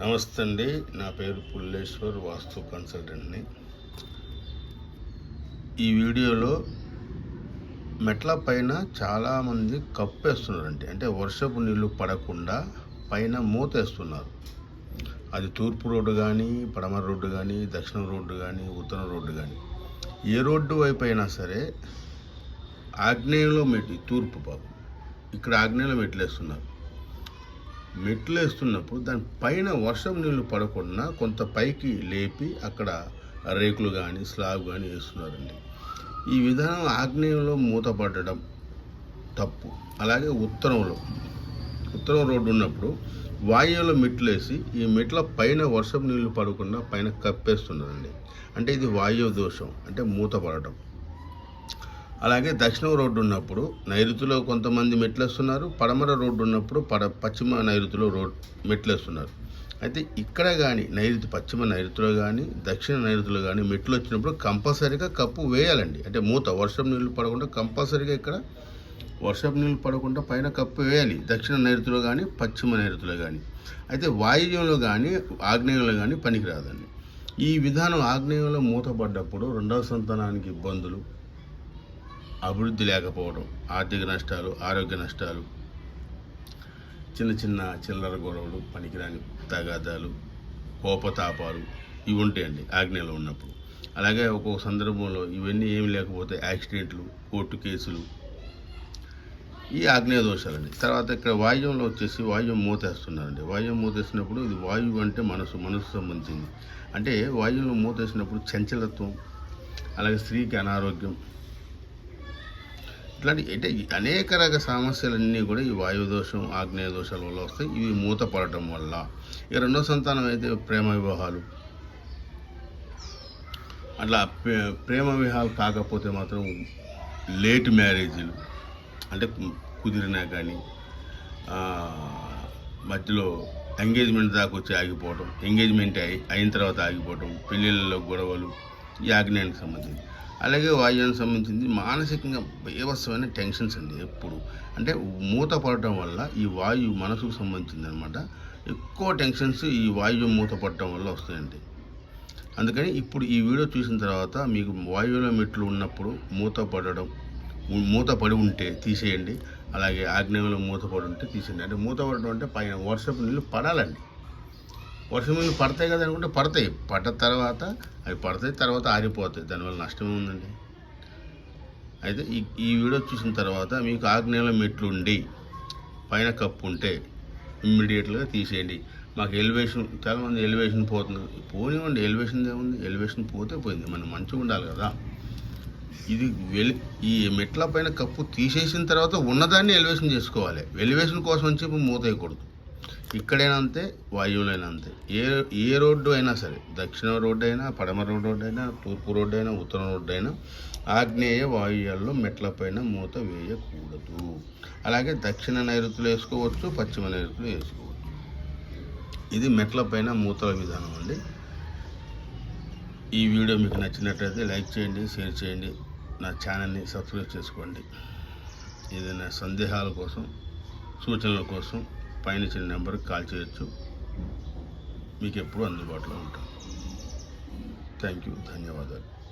నమస్తే అండి నా పేరు పుల్లేశ్వర్ వాస్తు కన్సల్టెంట్ని. ఈ వీడియోలో మెట్ల పైన చాలామంది కప్పేస్తున్నారండి. అంటే వర్షపు నీళ్ళు పడకుండా పైన మూతేస్తున్నారు. అది తూర్పు రోడ్డు కానీ పడమర రోడ్డు కానీ దక్షిణ రోడ్డు కానీ ఉత్తర రోడ్డు కానీ ఏ రోడ్డు వైపు అయినా సరే ఆగ్నేయంలో మెట్టి తూర్పు పాపం ఇక్కడ ఆగ్నేయంలో మెట్లేస్తున్నారు. మెట్లు వేస్తున్నప్పుడు దాని పైన వర్షం నీళ్ళు పడకుండా కొంత పైకి లేపి అక్కడ రేకులు కానీ స్లాబ్ కానీ వేస్తున్నారండి. ఈ విధానం ఆగ్నేయంలో మూతపడడం తప్పు. అలాగే ఉత్తరంలో ఉత్తరం రోడ్డు ఉన్నప్పుడు వాయువులో మెట్లు వేసి ఈ మెట్ల పైన వర్షం నీళ్ళు పడకుండా పైన కప్పేస్తున్నారండి. అంటే ఇది వాయువు దోషం అంటే మూతపడటం. అలాగే దక్షిణం రోడ్డు ఉన్నప్పుడు నైరుతిలో కొంతమంది మెట్లేస్తున్నారు. పడమర రోడ్డు ఉన్నప్పుడు పడ పశ్చిమ నైరుతిలో రోడ్ మెట్లేస్తున్నారు. అయితే ఇక్కడ కానీ నైరుతి పశ్చిమ నైరుతిలో కానీ దక్షిణ నైరుతిలో కానీ మెట్లు వచ్చినప్పుడు కంపల్సరీగా కప్పు వేయాలండి. అంటే మూత వర్షం నీళ్ళు పడకుండా కంపల్సరీగా ఇక్కడ వర్షపు నీళ్ళు పడకుండా పైన కప్పు వేయాలి. దక్షిణ నైరుతిలో కానీ పశ్చిమ నైరుతిలో కానీ అయితే వాయువ్యంలో కానీ ఆగ్నేయంలో కానీ పనికిరాదండి. ఈ విధానం ఆగ్నేయంలో మూతపడ్డప్పుడు రెండవ సంతానానికి ఇబ్బందులు అభివృద్ధి లేకపోవడం ఆర్థిక నష్టాలు ఆరోగ్య నష్టాలు చిన్న చిన్న చిల్లర గొడవలు పనికిరాని తగాదాలు కోపతాపాలు ఇవి ఉంటాయండి ఆగ్నేయలో ఉన్నప్పుడు. అలాగే ఒక్కొక్క సందర్భంలో ఇవన్నీ ఏమి లేకపోతే యాక్సిడెంట్లు కోర్టు కేసులు ఈ ఆగ్నేయ దోషాలండి. తర్వాత ఇక్కడ వాయువంలో వచ్చేసి వాయువు మూతేస్తున్నారండి. వాయువు మూతేసినప్పుడు ఇది వాయువు అంటే మనసు మనసు సంబంధించింది. అంటే వాయువులో మూతేసినప్పుడు చంచలత్వం అలాగే స్త్రీకి అనారోగ్యం ఇట్లాంటి అంటే అనేక రకాల సమస్యలన్నీ కూడా ఈ వాయు దోషం ఆగ్నేయ దోషాల వల్ల వస్తాయి. ఇవి మూత పడటం వల్ల. ఈ రెండో సంతానం అయితే ప్రేమ వివాహాలు. అట్లా ప్రే- ప్రేమ వివాహాలు కాకపోతే మాత్రం లేట్ మ్యారేజీలు. అంటే కుదిరినా కానీ మధ్యలో ఎంగేజ్మెంట్ దాకా వచ్చి ఆగిపోవడం ఎంగేజ్మెంట్ అయి అయిన తర్వాత ఆగిపోవడం పెళ్ళిళ్ళలో గొడవలు ఈ ఆగ్నేయానికి సంబంధించి. అలాగే వాయువునికి సంబంధించింది మానసికంగా బీభత్సమైన టెన్షన్స్ అండి ఎప్పుడు. అంటే మూత పడటం వల్ల ఈ వాయువు మనసుకు సంబంధించింది అనమాట ఎక్కువ టెన్షన్స్ ఈ వాయువు మూత పడటం వల్ల వస్తాయండి. అందుకని ఇప్పుడు ఈ వీడియో చూసిన తర్వాత మీకు వాయువులో మెట్లు ఉన్నప్పుడు మూత పడడం మూత పడి ఉంటే తీసేయండి. అలాగే ఆగ్నేయంలో మూత పడి ఉంటే తీసేయండి. అంటే మూత పడడం అంటే పైన వర్షపు నీళ్ళు పడాలండి. వర్షం నీళ్ళు పడతాయి కదా అనుకుంటే పడతాయి. పడ్డ తర్వాత అవి పడతాయి తర్వాత ఆరిపోతాయి. దానివల్ల నష్టం ఉందండి అయితే ఈ ఈ వీడియో చూసిన తర్వాత మీకు ఆగ్నేయంలో మెట్లు ఉండి పైన కప్పు ఉంటే ఇమ్మీడియట్గా తీసేయండి. మాకు ఎలివేషన్ చాలామంది ఎలివేషన్ పోతుంది పోనివ్వండి ఎలివేషన్ ఏముంది? ఎలివేషన్ పోతే పోయింది. మనం మంచిగా ఉండాలి కదా. ఇది వెలి ఈ మెట్ల పైన కప్పు తీసేసిన తర్వాత ఉన్నదాన్ని ఎలివేషన్ చేసుకోవాలి. ఎలివేషన్ కోసం అని చెప్పి మూత వేయకూడదు. ఇక్కడైనా అంతే వాయువులైనా అంతే ఏ ఏ రోడ్డు అయినా సరే దక్షిణ రోడ్డు అయినా పడమర రోడ్డు అయినా తూర్పు రోడ్డు అయినా ఉత్తర రోడ్డు అయినా ఆగ్నేయ వాయువ్యాల్లో మెట్లపైన మూత వేయకూడదు. అలాగే దక్షిణ నైరుతులు వేసుకోవచ్చు పశ్చిమ నైరుతులు వేసుకోవచ్చు. ఇది మెట్లపైన మూతల విధానం అండి. ఈ వీడియో మీకు నచ్చినట్లయితే లైక్ చేయండి షేర్ చేయండి నా ఛానల్ని సబ్స్క్రైబ్ చేసుకోండి. ఏదైనా సందేహాల కోసం సూచనల కోసం పైన ఇచ్చిన నెంబర్కి కాల్ చేయొచ్చు. మీకు ఎప్పుడూ అందుబాటులో ఉంటాం. Thank you. ధన్యవాదాలు.